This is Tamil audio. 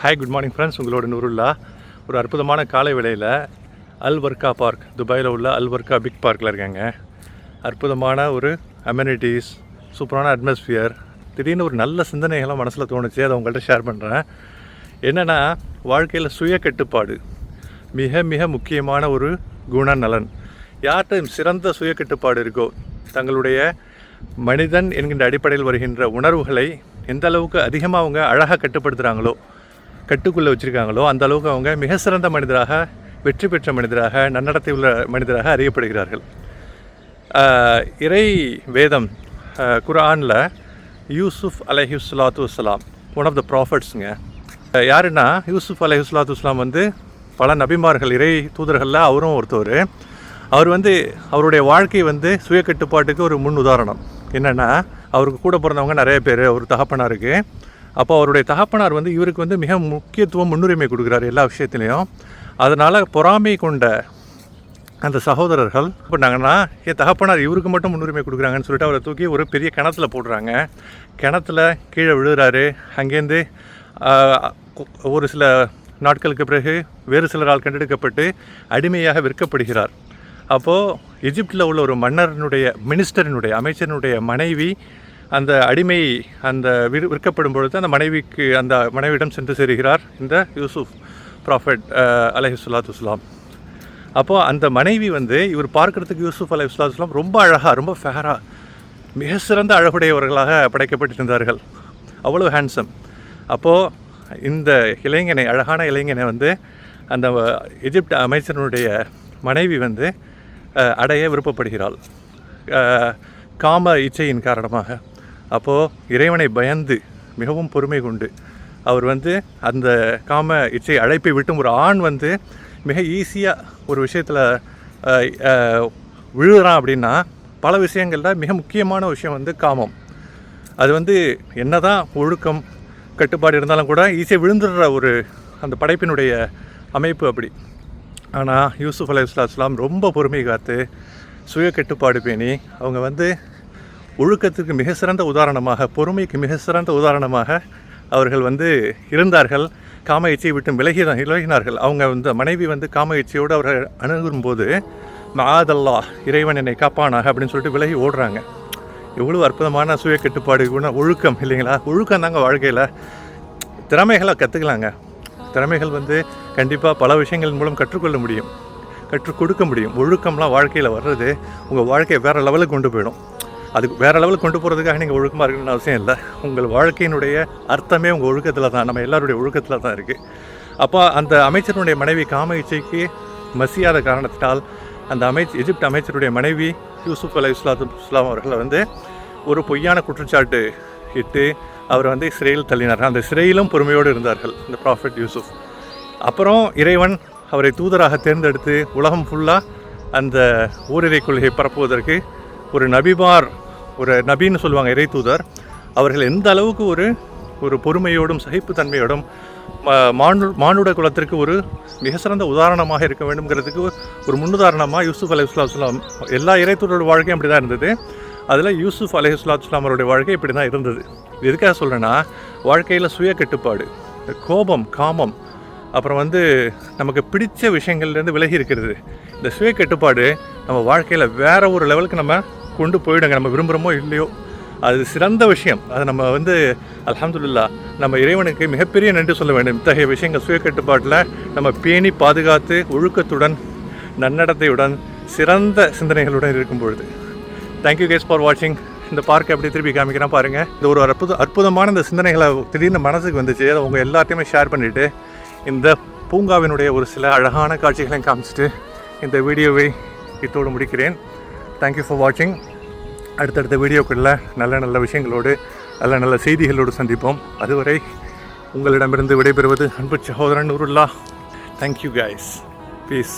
ஹாய் குட் மார்னிங் ஃப்ரெண்ட்ஸ் உங்களோட நூருல்லா. ஒரு அற்புதமான காலை வேளையில் அல் வர்க்கா பார்க் துபாயில் உள்ள அல் வர்க்கா பிக் பார்க்கில் இருக்காங்க. அற்புதமான ஒரு அம்யூனிட்டிஸ் சூப்பரான அட்மாஸ்ஃபியர் திடீர்னு ஒரு நல்ல சிந்தனைகள்லாம் மனசில் தோணுச்சு அதை உங்கள்கிட்ட ஷேர் பண்ணுறேன் என்னென்னா வாழ்க்கையில் சுய கட்டுப்பாடு மிக மிக முக்கியமான ஒரு குண நலன் யார்கிட்ட சிறந்த சுய கட்டுப்பாடு இருக்கோ தங்களுடைய மனிதன் என்கின்ற அடிப்படையில் வருகின்ற உணர்வுகளை எந்த அளவுக்கு அதிகமாக அவங்க அழகாக கட்டுப்படுத்துகிறாங்களோ கட்டுக்குள்ளே வச்சுருக்காங்களோ அந்த அளவுக்கு அவங்க மிக சிறந்த மனிதராக வெற்றி பெற்ற மனிதராக நன்னடத்தை உள்ள மனிதராக அறியப்படுகிறார்கள். இறை வேதம் குரானில் குர்ஆனில் யூசுஃப் அலைஹிஸ்லாத்து வலாம் ஒன் ஆஃப் த ப்ராஃபட்ஸுங்க யாருன்னா யூசுஃப் அலைஹிஸ்லாத்து வலாம் வந்து பல நபிமார்கள் இறை தூதர்களில் அவரும் ஒருத்தவர். அவர் வந்து அவருடைய வாழ்க்கை வந்து சுய கட்டுப்பாட்டுக்கு ஒரு முன் உதாரணம் என்னென்னா அவருக்கு கூட பிறந்தவங்க நிறைய பேர் அவர் தகப்பனாருக்கு. அப்போ அவருடைய தகப்பனார் வந்து இவருக்கு வந்து மிக முக்கியத்துவம் முன்னுரிமை கொடுக்குறாரு எல்லா விஷயத்துலையும். அதனால் பொறாமை கொண்ட அந்த சகோதரர்கள் பண்ணாங்கன்னா என் தகப்பனார் இவருக்கு மட்டும் முன்னுரிமை கொடுக்குறாங்கன்னு சொல்லிட்டு அவரை தூக்கி ஒரு பெரிய கிணத்துல போடுறாங்க. கிணத்துல கீழே விழுகிறாரு அங்கேருந்து ஒரு சில நாட்களுக்கு பிறகு வேறு சிலரால் கண்டெடுக்கப்பட்டு அடிமையாக விற்கப்படுகிறார். அப்போது எஜிப்டில் உள்ள ஒரு மன்னரனுடைய மினிஸ்டரினுடைய அமைச்சரினுடைய மனைவி அந்த அடிமை அந்த விற்- விற்கப்படும் பொழுது அந்த மனைவிக்கு அந்த மனைவியிடம் சென்று சேருகிறார் இந்த யூசுப் ப்ராஃபட் அலஹிசுல்லாத்து வஸ்லாம். அப்போது அந்த மனைவி வந்து இவர் பார்க்கறதுக்கு யூசுப் அலை இஸ்லாம் ரொம்ப அழகாக ரொம்ப ஃபேராக மிக சிறந்த அழகுடையவர்களாக படைக்கப்பட்டிருந்தார்கள் அவ்வளோ ஹேண்ட்ஸம் அப்போது இந்த இளைஞனை அழகான இளைஞனை வந்து அந்த எஜிப்ட் அமைச்சனுடைய மனைவி வந்து அடைய விருப்பப்படுகிறாள். காம இச்சையின் காரணமாக. அப்போது இறைவனை பயந்து மிகவும் பொறுமை கொண்டு அவர் வந்து அந்த காம இச்சை அழைப்பை விட்டும் ஒரு ஆண் வந்து மிக ஈஸியாக ஒரு விஷயத்தில் விழுகிறான் அப்படின்னா பல விஷயங்களில் மிக முக்கியமான விஷயம் வந்து காமம். அது வந்து என்னதான் ஒழுக்கம் கட்டுப்பாடு இருந்தாலும் கூட ஈஸியாக விழுந்துடுற ஒரு அந்த படைப்பினுடைய அமைப்பு அப்படி. ஆனால் யூசுஃப் அலை இஸ்லாம் ரொம்ப பொறுமை காத்து சுய கட்டுப்பாடு பேணி அவங்க வந்து ஒழுக்கத்துக்கு மிக சிறந்த உதாரணமாக பொறுமைக்கு மிக சிறந்த உதாரணமாக அவர்கள் வந்து இருந்தார்கள். காம இச்சையை விட்டு விலகி விலகினார்கள். அவங்க வந்து மனைவி வந்து காம இச்சையோடு அவர்கள் அணுகும்போது மாதல்லா இறைவன் என்னை காப்பானாக அப்படின்னு சொல்லிட்டு விலகி ஓடுறாங்க. எவ்வளோ அற்புதமான சுய கட்டுப்பாடு ஒழுக்கம் இல்லைங்களா? ஒழுக்கம் தாங்க வாழ்க்கையில். திறமைகளை கற்றுக்கலாங்க திறமைகள் வந்து கண்டிப்பாக பல விஷயங்கள் மூலம் கற்றுக்கொள்ள முடியும். கற்றுக் கொடுக்க முடியும். ஒழுக்கம்லாம் வாழ்க்கையில் வர்றது உங்கள் வாழ்க்கையை வேறு லெவலுக்கு கொண்டு போயிடும். அதுக்கு வேறு லெவலுக்கு கொண்டு போகிறதுக்காக நீங்கள் ஒழுக்கமாக இருக்கணும்னு அவசியம் இல்லை. உங்கள் வாழ்க்கையினுடைய அர்த்தமே உங்கள் ஒழுக்கத்தில் தான். நம்ம எல்லாருடைய ஒழுக்கத்தில் தான் இருக்குது அப்போ அந்த அமைச்சருடைய மனைவி காம இச்சைக்கு மசியாத காரணத்தினால் அந்த அமைச்ச எஜிப்த் அமைச்சருடைய மனைவி யூசுப் அலை இஸ்லாத்து இஸ்லாம் அவர்களை வந்து ஒரு பொய்யான குற்றச்சாட்டு இட்டு அவர் வந்து சிறையில் தள்ளினார் அந்த சிறையிலும் பொறுமையோடு இருந்தார்கள் இந்த ப்ராஃபெட் யூசுப். அப்புறம் இறைவன் அவரை தூதராக தேர்ந்தெடுத்து உலகம் ஃபுல்லாக அந்த ஊரிரை கொள்கையை பரப்புவதற்கு ஒரு நபிமார் ஒரு நபின்னு சொல்லுவாங்க இறை தூதர் அவர்கள் எந்த அளவுக்கு ஒரு ஒரு பொறுமையோடும் சகிப்புத்தன்மையோடும் மானு மானுட குலத்திற்கு ஒரு மிக சிறந்த உதாரணமாக இருக்க வேண்டும்ங்கிறதுக்கு ஒரு முன்னுதாரணமாக யூசுஃப் அலை இஸ்லாம் எல்லா இறைத்தூரோட வாழ்க்கையும் அப்படி தான் இருந்தது. அதில் யூசுஃப் அலை அவருடைய வாழ்க்கை இப்படி தான் இருந்தது. இது எதுக்காக சொல்கிறேன்னா வாழ்க்கையில் சுய கட்டுப்பாடு கோபம் காமம் அப்புறம் வந்து நமக்கு பிடித்த விஷயங்கள்லேருந்து விலகி இருக்கிறது. இந்த சுய கட்டுப்பாடு நம்ம வாழ்க்கையில் வேறு ஒரு லெவலுக்கு நம்ம கொண்டு போயிடுங்க. நம்ம விரும்புகிறோமோ இல்லையோ? அது சிறந்த விஷயம். அது நம்ம வந்து அலமதுல்லா நம்ம இறைவனுக்கு மிகப்பெரிய நன்றி சொல்ல வேண்டும். இத்தகைய விஷயங்கள் சுய கட்டுப்பாட்டில் நம்ம பேணி பாதுகாத்து ஒழுக்கத்துடன் நன்னடத்தையுடன் சிறந்த சிந்தனைகளுடன் இருக்கும் பொழுது. தேங்க்யூ கேஸ் ஃபார் வாட்சிங் இந்த பார்க்கை அப்படி திருப்பி காமிக்கிறேன் பாருங்கள் இந்த ஒரு அற்புத அற்புதமான இந்த சிந்தனைகளை திடீர்னு மனசுக்கு வந்துச்சு. அதை உங்கள் எல்லாத்தையுமே ஷேர் பண்ணிவிட்டு இந்த பூங்காவினுடைய ஒரு சில அழகான காட்சிகளையும் காமிச்சிட்டு இந்த வீடியோவை இத்தோடு முடிக்கிறேன். தேங்க்யூ ஃபார் வாட்சிங் அடுத்தடுத்த வீடியோக்களில் நல்ல நல்ல விஷயங்களோடு நல்ல நல்ல செய்திகளோடு சந்திப்போம். அதுவரை உங்களிடமிருந்து விடைபெறுவது அன்பு சகோதரன் நூருல்லா. Thank you guys piece